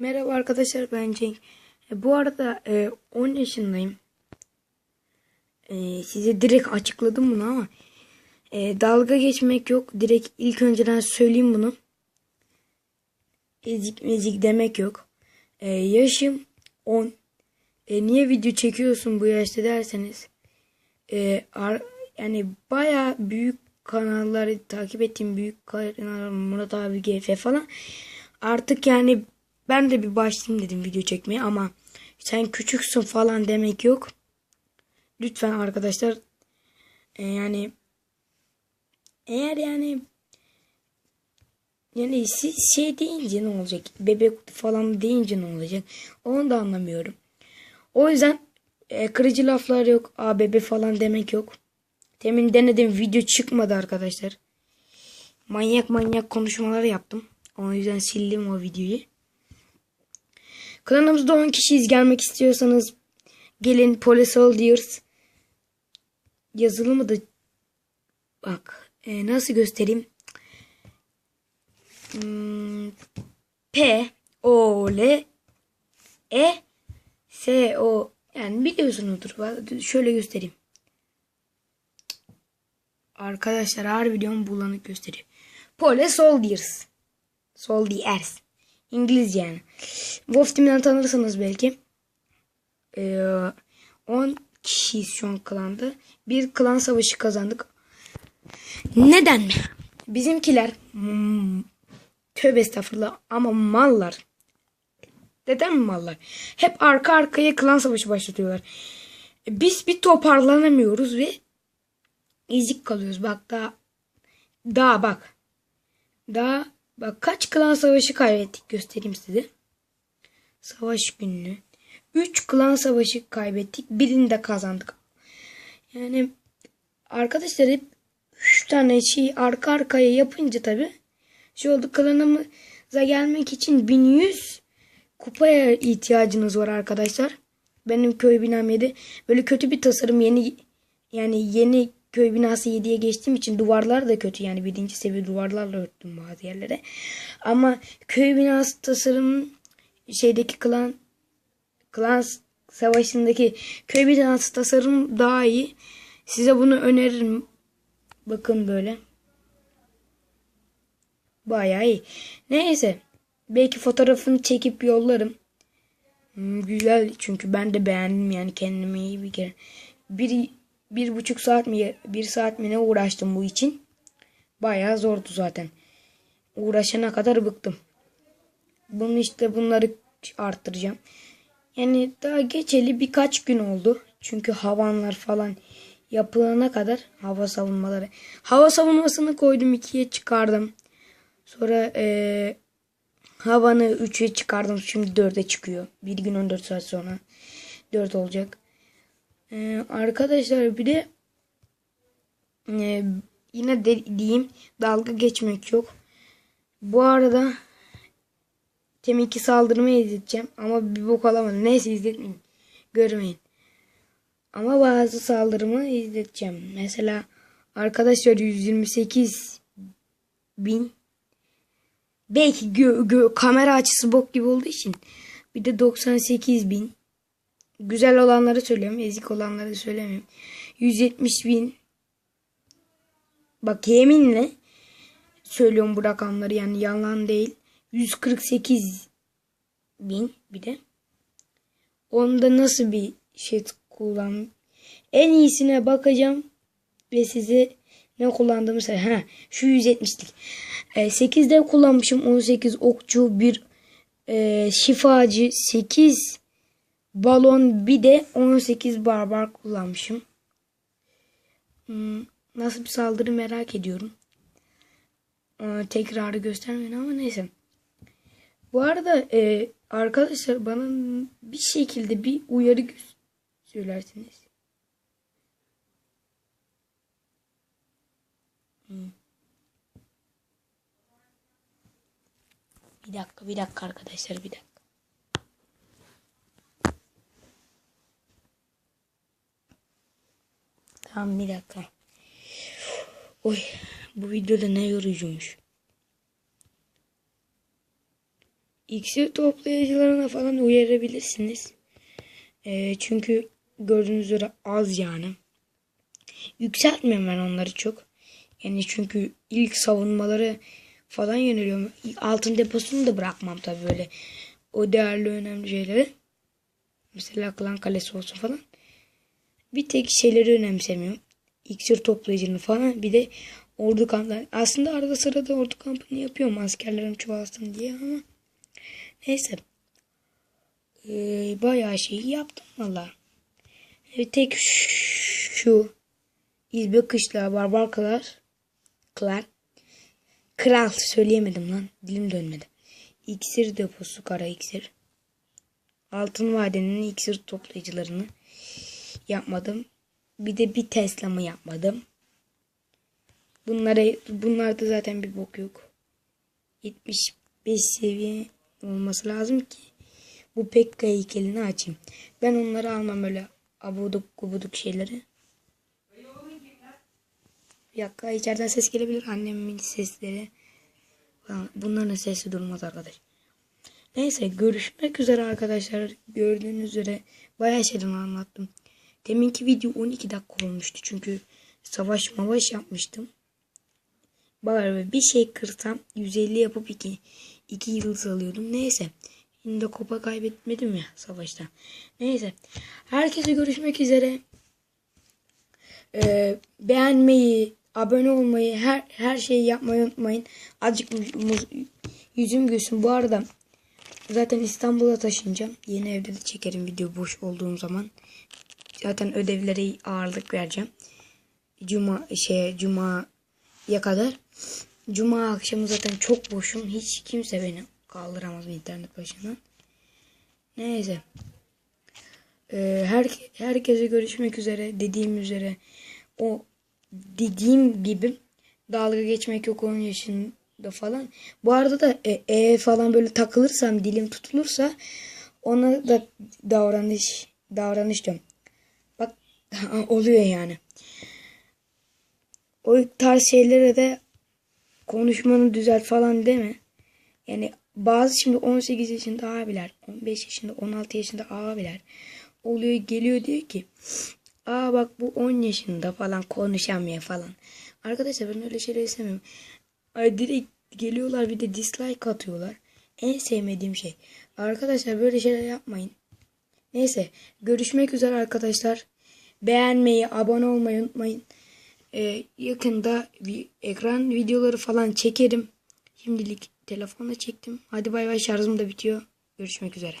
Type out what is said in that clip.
Merhaba arkadaşlar ben Cenk. E, bu arada e, 10 yaşındayım. E, size direkt açıkladım bunu ama e, dalga geçmek yok. Direkt ilk önceden söyleyeyim bunu. Ezik mezik demek yok. E, yaşım 10. E, niye video çekiyorsun bu yaşta derseniz. E, yani baya büyük kanalları takip ettiğim büyük kanallar Murat abi GF falan. Artık yani ben de bir başlayayım dedim video çekmeye ama sen küçüksün falan demek yok. Lütfen arkadaşlar e, yani eğer yani yani siz şey deyince ne olacak? Bebek falan deyince ne olacak? Onu da anlamıyorum. O yüzden e, kırıcı laflar yok. A bebe falan demek yok. Demin denedim video çıkmadı arkadaşlar. Manyak manyak konuşmalar yaptım. O yüzden sildim o videoyu. Kanalımızda 10 kişiyiz. Gelmek istiyorsanız gelin Police Soldiers. Yazılımı da bak e, nasıl göstereyim. Hmm, P O L E S O yani biliyorsunuzdur. Şöyle göstereyim. Arkadaşlar her videom bulanık gösteriyor. Police Soldiers. Soldiers. İngilizce yani. Wolf Team'den tanırsanız belki. Ee, 10 kişiyiz şu an klanda. Bir klan savaşı kazandık. Neden mi? Bizimkiler hmm, tövbe estağfurullah ama mallar. Neden mallar? Hep arka arkaya klan savaşı başlatıyorlar. Biz bir toparlanamıyoruz ve ezik kalıyoruz. Bak daha daha bak. Daha bak kaç klan savaşı kaybettik göstereyim size. Savaş gününü. 3 klan savaşı kaybettik. Birini de kazandık. Yani arkadaşlar hep 3 tane şey arka arkaya yapınca tabi şey oldu klanımıza gelmek için 1100 kupaya ihtiyacınız var arkadaşlar. Benim köy binam 7. Böyle kötü bir tasarım yeni yani yeni köy binası 7'ye geçtiğim için duvarlar da kötü. Yani birinci seviye duvarlarla örttüm bazı yerlere. Ama köy binası tasarım şeydeki klan klan savaşındaki köy binası tasarım daha iyi. Size bunu öneririm. Bakın böyle. Bayağı iyi. Neyse. Belki fotoğrafını çekip yollarım. Hmm, güzel çünkü ben de beğendim yani kendime iyi bir kere. Bir, bir buçuk saat mi bir saat mi ne uğraştım bu için. Bayağı zordu zaten. Uğraşana kadar bıktım. Bunu işte bunları arttıracağım. Yani daha geçeli birkaç gün oldu. Çünkü havanlar falan yapılana kadar hava savunmaları. Hava savunmasını koydum ikiye çıkardım. Sonra eee havanı 3'e çıkardım. Şimdi 4'e çıkıyor. Bir gün 14 saat sonra 4 olacak. Ee, arkadaşlar bir de e, yine de diyeyim dalga geçmek yok. Bu arada teminki saldırmayı izleteceğim ama bir bok alamadım. Neyse izletmeyin. Görmeyin. Ama bazı saldırımı izleteceğim. Mesela arkadaşlar 128 bin belki gö, gö, kamera açısı bok gibi olduğu için bir de 98 bin güzel olanları söylüyorum ezik olanları söylemiyorum 170 bin bak yeminle söylüyorum bu rakamları yani yalan değil 148 bin bir de onda nasıl bir şey kullan en iyisine bakacağım ve size ne kullandığımı söyle. Ha, şu 170'lik. E, 8'de kullanmışım 18 okçu bir e, şifacı 8 balon bir de 18 barbar kullanmışım. Hmm, nasıl bir saldırı merak ediyorum. Ee, tekrarı göstermeyin ama neyse. Bu arada e, arkadaşlar bana bir şekilde bir uyarı söylersiniz. Hmm. Bir dakika, bir dakika arkadaşlar, bir dakika. Tamam bir dakika. Oy bu videoda ne yorucuymuş. İksir toplayıcılarına falan uyarabilirsiniz. Ee, çünkü gördüğünüz üzere az yani. Yükseltmiyorum ben onları çok. Yani çünkü ilk savunmaları falan yöneliyorum. Altın deposunu da bırakmam tabii böyle. O değerli önemli şeyleri. Mesela klan kalesi olsun falan. Bir tek şeyleri önemsemiyorum. İksir toplayıcını falan. Bir de ordu kampları. Aslında arada sırada ordu kampını yapıyorum. Askerlerim çoğalsın diye ama. Neyse. Ee, bayağı şeyi yaptım valla. Bir tek şu İzbe kışla barbarkalar klan kral söyleyemedim lan dilim dönmedi. İksir deposu kara iksir. Altın madeninin iksir toplayıcılarını yapmadım. Bir de bir Tesla'mı yapmadım. Bunlara bunlarda zaten bir bok yok. 75 seviye olması lazım ki bu Pekka heykelini açayım. Ben onları almam öyle abuduk gubuduk şeyleri. Bir dakika içeriden ses gelebilir. Annemin sesleri. Bunların sesi durmaz arkadaş. Neyse görüşmek üzere arkadaşlar. Gördüğünüz üzere bayağı şeyden anlattım. Deminki video 12 dakika olmuştu. Çünkü savaş mavaş yapmıştım. Bari bir şey kırsam 150 yapıp 2, 2 yıldız alıyordum. Neyse. Yine de kupa kaybetmedim ya savaşta. Neyse. Herkese görüşmek üzere. Ee, beğenmeyi, abone olmayı, her her şeyi yapmayı unutmayın. Azıcık yüzüm gülsün. Bu arada zaten İstanbul'a taşınacağım. Yeni evde de çekerim video boş olduğum zaman. Zaten ödevlere ağırlık vereceğim. Cuma şey cuma'ya kadar. Cuma akşamı zaten çok boşum. Hiç kimse beni kaldıramaz internet başına. Neyse. Ee, her, herkese görüşmek üzere. Dediğim üzere o dediğim gibi dalga geçmek yok 10 yaşında falan. Bu arada da e, e falan böyle takılırsam dilim tutulursa ona da davranış davranış diyorum. Bak oluyor yani. O tarz şeylere de konuşmanı düzelt falan deme. Yani bazı şimdi 18 yaşında abiler, 15 yaşında, 16 yaşında abiler oluyor geliyor diyor ki Aa bak bu 10 yaşında falan konuşamıyor falan. Arkadaşlar ben öyle şeyler istemiyorum. Ay direkt geliyorlar bir de dislike atıyorlar. En sevmediğim şey. Arkadaşlar böyle şeyler yapmayın. Neyse görüşmek üzere arkadaşlar. Beğenmeyi, abone olmayı unutmayın. Ee, yakında bir ekran videoları falan çekerim. Şimdilik telefonla çektim. Hadi bay bay şarjım da bitiyor. Görüşmek üzere.